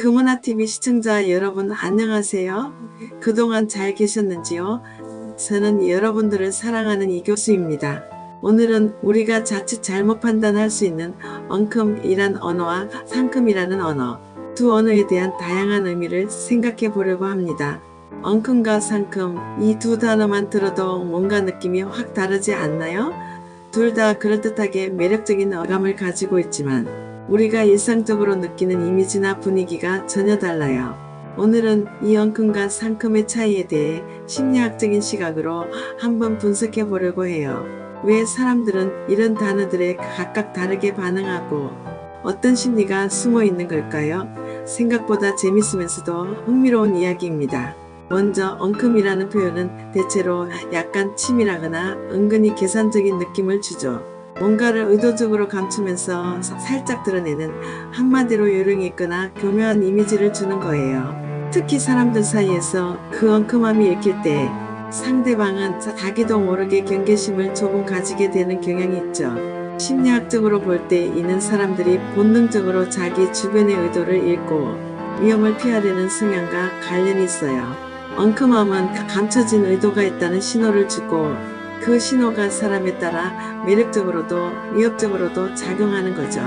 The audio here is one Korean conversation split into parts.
금은아TV 시청자 여러분 안녕하세요. 그동안 잘 계셨는지요? 저는 여러분들을 사랑하는 이 교수입니다. 오늘은 우리가 자칫 잘못 판단할 수 있는 엉큼이란 언어와 상큼이라는 언어, 두 언어에 대한 다양한 의미를 생각해 보려고 합니다. 엉큼과 상큼, 이 두 단어만 들어도 뭔가 느낌이 확 다르지 않나요? 둘 다 그럴듯하게 매력적인 어감을 가지고 있지만 우리가 일상적으로 느끼는 이미지나 분위기가 전혀 달라요. 오늘은 이 엉큼과 상큼의 차이에 대해 심리학적인 시각으로 한번 분석해 보려고 해요. 왜 사람들은 이런 단어들에 각각 다르게 반응하고 어떤 심리가 숨어 있는 걸까요? 생각보다 재밌으면서도 흥미로운 이야기입니다. 먼저 엉큼이라는 표현은 대체로 약간 치밀하거나 은근히 계산적인 느낌을 주죠. 뭔가를 의도적으로 감추면서 살짝 드러내는 한마디로 요령이 있거나 교묘한 이미지를 주는 거예요. 특히 사람들 사이에서 그 엉큼함이 읽힐 때 상대방은 자기도 모르게 경계심을 조금 가지게 되는 경향이 있죠. 심리학적으로 볼때 이는 사람들이 본능적으로 자기 주변의 의도를 읽고 위험을 피하려는 성향과 관련이 있어요. 엉큼함은 감춰진 의도가 있다는 신호를 주고 그 신호가 사람에 따라 매력적으로도 위협적으로도 작용하는 거죠.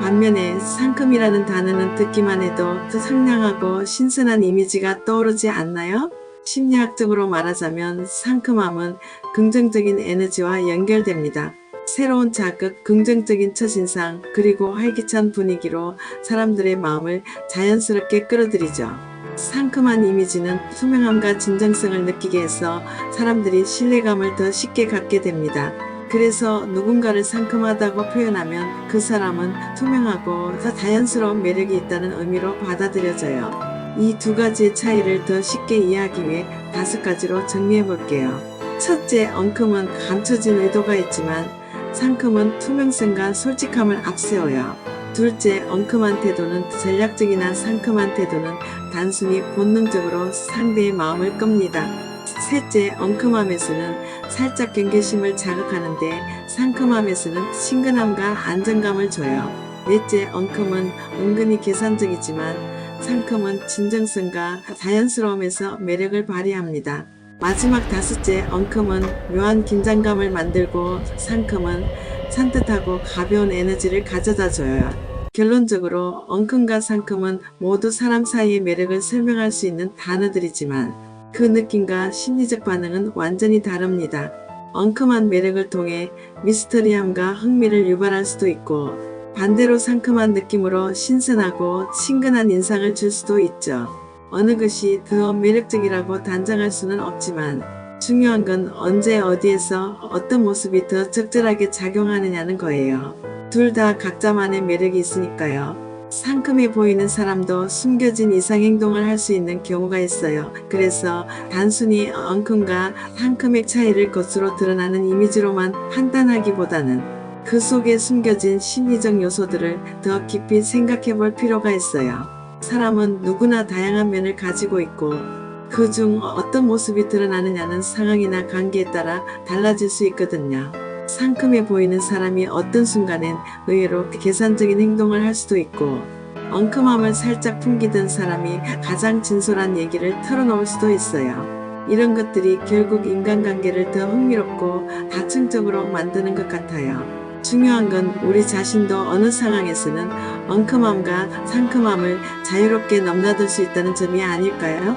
반면에 상큼이라는 단어는 듣기만 해도 더 상냥하고 신선한 이미지가 떠오르지 않나요? 심리학적으로 말하자면 상큼함은 긍정적인 에너지와 연결됩니다. 새로운 자극, 긍정적인 첫인상, 그리고 활기찬 분위기로 사람들의 마음을 자연스럽게 끌어들이죠. 상큼한 이미지는 투명함과 진정성을 느끼게 해서 사람들이 신뢰감을 더 쉽게 갖게 됩니다. 그래서 누군가를 상큼하다고 표현하면 그 사람은 투명하고 더 자연스러운 매력이 있다는 의미로 받아들여져요. 이 두 가지의 차이를 더 쉽게 이해하기 위해 다섯 가지로 정리해 볼게요. 첫째, 엉큼은 감춰진 의도가 있지만 상큼은 투명성과 솔직함을 앞세워요. 둘째, 엉큼한 태도는 전략적이나 상큼한 태도는 단순히 본능적으로 상대의 마음을 끕니다. 셋째, 엉큼함에서는 살짝 경계심을 자극하는데 상큼함에서는 친근함과 안정감을 줘요. 넷째, 엉큼은 은근히 계산적이지만 상큼은 진정성과 자연스러움에서 매력을 발휘합니다. 마지막 다섯째, 엉큼은 묘한 긴장감을 만들고 상큼은 산뜻하고 가벼운 에너지를 가져다 줘요. 결론적으로 엉큼과 상큼은 모두 사람 사이의 매력을 설명할 수 있는 단어들이지만 그 느낌과 심리적 반응은 완전히 다릅니다. 엉큼한 매력을 통해 미스터리함과 흥미를 유발할 수도 있고 반대로 상큼한 느낌으로 신선하고 친근한 인상을 줄 수도 있죠. 어느 것이 더 매력적이라고 단정할 수는 없지만 중요한 건 언제 어디에서 어떤 모습이 더 적절하게 작용하느냐는 거예요. 둘 다 각자만의 매력이 있으니까요. 상큼해 보이는 사람도 숨겨진 이상 행동을 할 수 있는 경우가 있어요. 그래서 단순히 엉큼과 상큼의 차이를 겉으로 드러나는 이미지로만 판단하기보다는 그 속에 숨겨진 심리적 요소들을 더 깊이 생각해 볼 필요가 있어요. 사람은 누구나 다양한 면을 가지고 있고 그 중 어떤 모습이 드러나느냐는 상황이나 관계에 따라 달라질 수 있거든요. 상큼해 보이는 사람이 어떤 순간엔 의외로 계산적인 행동을 할 수도 있고 엉큼함을 살짝 풍기던 사람이 가장 진솔한 얘기를 털어놓을 수도 있어요. 이런 것들이 결국 인간관계를 더 흥미롭고 다층적으로 만드는 것 같아요. 중요한 건 우리 자신도 어느 상황에서는 엉큼함과 상큼함을 자유롭게 넘나들 수 있다는 점이 아닐까요?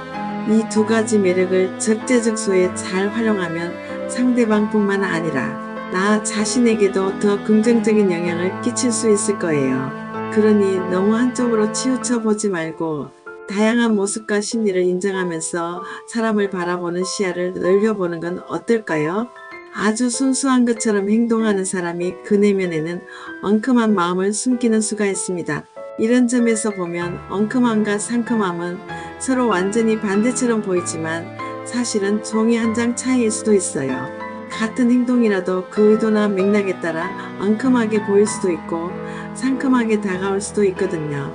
이 두 가지 매력을 적재적소에 잘 활용하면 상대방뿐만 아니라 나 자신에게도 더 긍정적인 영향을 끼칠 수 있을 거예요. 그러니 너무 한쪽으로 치우쳐 보지 말고 다양한 모습과 심리를 인정하면서 사람을 바라보는 시야를 넓혀보는 건 어떨까요? 아주 순수한 것처럼 행동하는 사람이 그 내면에는 엉큼한 마음을 숨기는 수가 있습니다. 이런 점에서 보면 엉큼함과 상큼함은 서로 완전히 반대처럼 보이지만 사실은 종이 한 장 차이일 수도 있어요. 같은 행동이라도 그 의도나 맥락에 따라 엉큼하게 보일 수도 있고 상큼하게 다가올 수도 있거든요.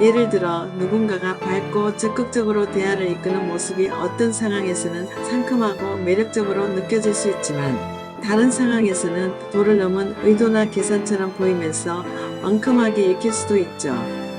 예를 들어 누군가가 밝고 적극적으로 대화를 이끄는 모습이 어떤 상황에서는 상큼하고 매력적으로 느껴질 수 있지만 다른 상황에서는 도를 넘은 의도나 계산처럼 보이면서 엉큼하게 읽힐 수도 있죠.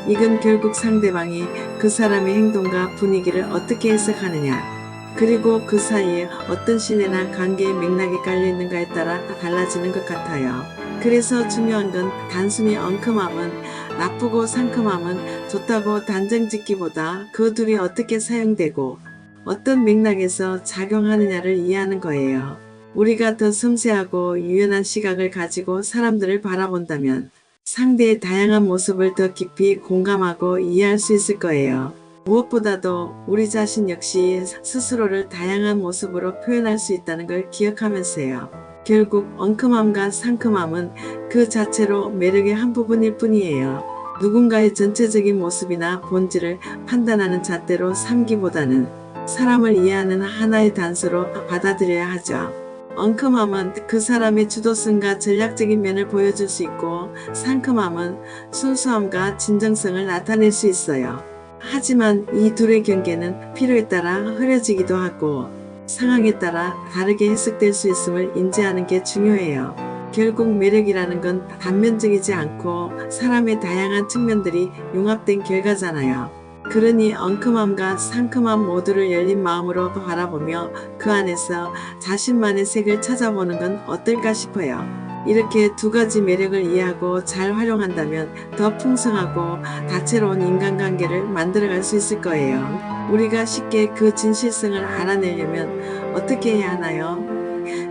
이건 결국 상대방이 그 사람의 행동과 분위기를 어떻게 해석하느냐, 그리고 그 사이에 어떤 신뢰나 관계의 맥락이 깔려 있는가에 따라 달라지는 것 같아요. 그래서 중요한 건 단순히 엉큼함은 나쁘고 상큼함은 좋다고 단정 짓기보다 그 둘이 어떻게 사용되고 어떤 맥락에서 작용하느냐를 이해하는 거예요. 우리가 더 섬세하고 유연한 시각을 가지고 사람들을 바라본다면 상대의 다양한 모습을 더 깊이 공감하고 이해할 수 있을 거예요. 무엇보다도 우리 자신 역시 스스로를 다양한 모습으로 표현할 수 있다는 걸 기억하면서요. 결국 엉큼함과 상큼함은 그 자체로 매력의 한 부분일 뿐이에요. 누군가의 전체적인 모습이나 본질을 판단하는 잣대로 삼기보다는 사람을 이해하는 하나의 단서로 받아들여야 하죠. 엉큼함은 그 사람의 주도성과 전략적인 면을 보여줄 수 있고 상큼함은 순수함과 진정성을 나타낼 수 있어요. 하지만 이 둘의 경계는 필요에 따라 흐려지기도 하고 상황에 따라 다르게 해석될 수 있음을 인지하는 게 중요해요. 결국 매력이라는 건 단면적이지 않고 사람의 다양한 측면들이 융합된 결과잖아요. 그러니 엉큼함과 상큼함 모두를 열린 마음으로 바라보며 그 안에서 자신만의 색을 찾아보는 건 어떨까 싶어요. 이렇게 두 가지 매력을 이해하고 잘 활용한다면 더 풍성하고 다채로운 인간관계를 만들어갈 수 있을 거예요. 우리가 쉽게 그 진실성을 알아내려면 어떻게 해야 하나요?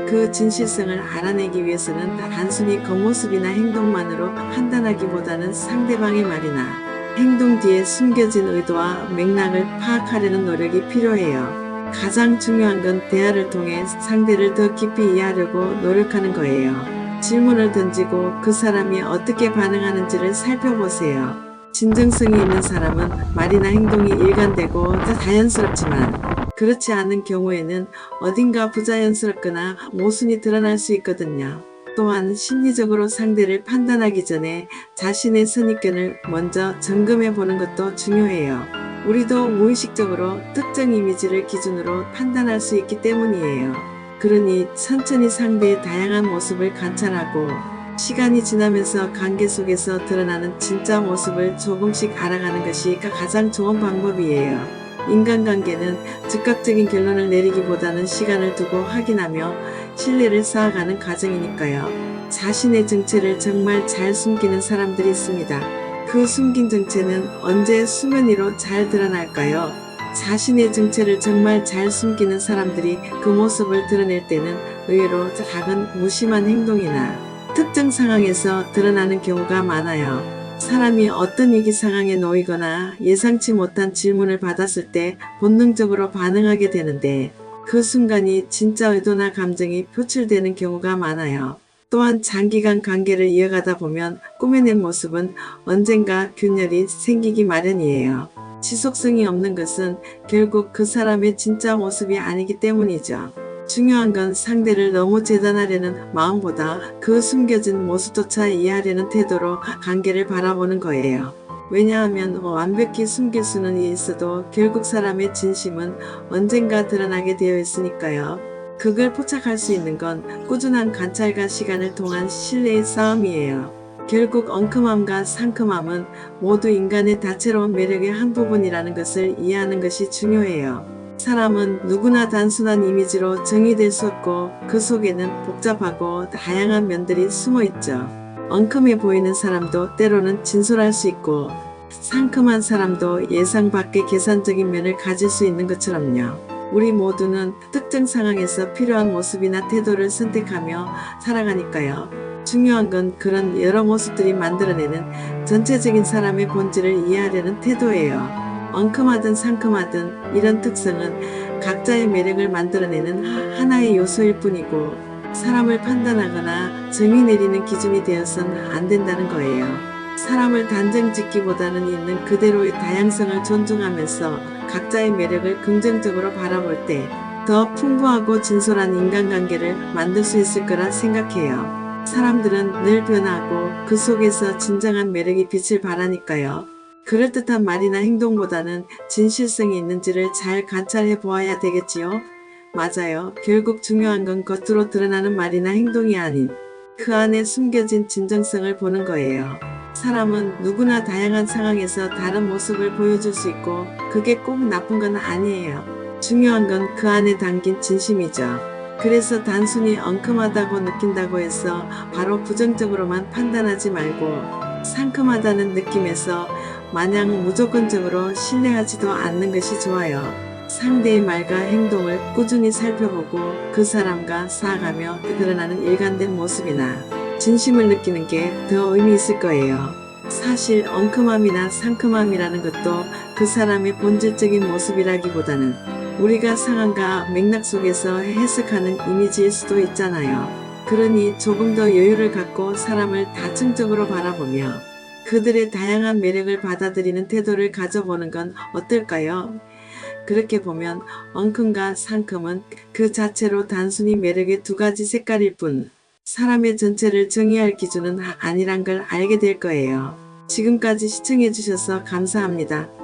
그 진실성을 알아내기 위해서는 단순히 겉모습이나 행동만으로 판단하기보다는 상대방의 말이나 행동 뒤에 숨겨진 의도와 맥락을 파악하려는 노력이 필요해요. 가장 중요한 건 대화를 통해 상대를 더 깊이 이해하려고 노력하는 거예요. 질문을 던지고 그 사람이 어떻게 반응하는지를 살펴보세요. 진정성이 있는 사람은 말이나 행동이 일관되고 자연스럽지만 그렇지 않은 경우에는 어딘가 부자연스럽거나 모순이 드러날 수 있거든요. 또한 심리적으로 상대를 판단하기 전에 자신의 선입견을 먼저 점검해 보는 것도 중요해요. 우리도 무의식적으로 특정 이미지를 기준으로 판단할 수 있기 때문이에요. 그러니 천천히 상대의 다양한 모습을 관찰하고 시간이 지나면서 관계 속에서 드러나는 진짜 모습을 조금씩 알아가는 것이 가장 좋은 방법이에요. 인간관계는 즉각적인 결론을 내리기보다는 시간을 두고 확인하며 신뢰를 쌓아가는 과정이니까요. 자신의 정체를 정말 잘 숨기는 사람들이 있습니다. 그 숨긴 정체는 언제 수면 위로 잘 드러날까요? 자신의 정체를 정말 잘 숨기는 사람들이 그 모습을 드러낼 때는 의외로 작은 무심한 행동이나 특정 상황에서 드러나는 경우가 많아요. 사람이 어떤 위기 상황에 놓이거나 예상치 못한 질문을 받았을 때 본능적으로 반응하게 되는데 그 순간이 진짜 의도나 감정이 표출되는 경우가 많아요. 또한 장기간 관계를 이어가다 보면 꾸며낸 모습은 언젠가 균열이 생기기 마련이에요. 지속성이 없는 것은 결국 그 사람의 진짜 모습이 아니기 때문이죠. 중요한 건 상대를 너무 재단하려는 마음보다 그 숨겨진 모습조차 이해하려는 태도로 관계를 바라보는 거예요. 왜냐하면 완벽히 숨길 수는 있어도 결국 사람의 진심은 언젠가 드러나게 되어 있으니까요. 그걸 포착할 수 있는 건 꾸준한 관찰과 시간을 통한 신뢰의 싸움이에요. 결국 엉큼함과 상큼함은 모두 인간의 다채로운 매력의 한 부분이라는 것을 이해하는 것이 중요해요. 사람은 누구나 단순한 이미지로 정의될 수 없고 그 속에는 복잡하고 다양한 면들이 숨어 있죠. 엉큼해 보이는 사람도 때로는 진솔할 수 있고 상큼한 사람도 예상 밖의 계산적인 면을 가질 수 있는 것처럼요. 우리 모두는 특정 상황에서 필요한 모습이나 태도를 선택하며 살아가니까요. 중요한 건 그런 여러 모습들이 만들어내는 전체적인 사람의 본질을 이해하려는 태도예요. 엉큼하든 상큼하든 이런 특성은 각자의 매력을 만들어내는 하- 하나의 요소일 뿐이고 사람을 판단하거나 정의 내리는 기준이 되어선 안 된다는 거예요. 사람을 단정 짓기보다는 있는 그대로의 다양성을 존중하면서 각자의 매력을 긍정적으로 바라볼 때 더 풍부하고 진솔한 인간관계를 만들 수 있을 거라 생각해요. 사람들은 늘 변하고 그 속에서 진정한 매력이 빛을 발하니까요. 그럴듯한 말이나 행동보다는 진실성이 있는지를 잘 관찰해 보아야 되겠지요. 맞아요. 결국 중요한 건 겉으로 드러나는 말이나 행동이 아닌 그 안에 숨겨진 진정성을 보는 거예요. 사람은 누구나 다양한 상황에서 다른 모습을 보여줄 수 있고 그게 꼭 나쁜 건 아니에요. 중요한 건 그 안에 담긴 진심이죠. 그래서 단순히 엉큼하다고 느낀다고 해서 바로 부정적으로만 판단하지 말고 상큼하다는 느낌에서 마냥 무조건적으로 신뢰하지도 않는 것이 좋아요. 상대의 말과 행동을 꾸준히 살펴보고 그 사람과 살아가며 드러나는 일관된 모습이나 진심을 느끼는 게 더 의미 있을 거예요. 사실 엉큼함이나 상큼함이라는 것도 그 사람의 본질적인 모습이라기보다는 우리가 상황과 맥락 속에서 해석하는 이미지일 수도 있잖아요. 그러니 조금 더 여유를 갖고 사람을 다층적으로 바라보며 그들의 다양한 매력을 받아들이는 태도를 가져보는 건 어떨까요? 그렇게 보면 엉큼과 상큼은 그 자체로 단순히 매력의 두 가지 색깔일 뿐 사람의 전체를 정의할 기준은 아니란 걸 알게 될 거예요. 지금까지 시청해주셔서 감사합니다.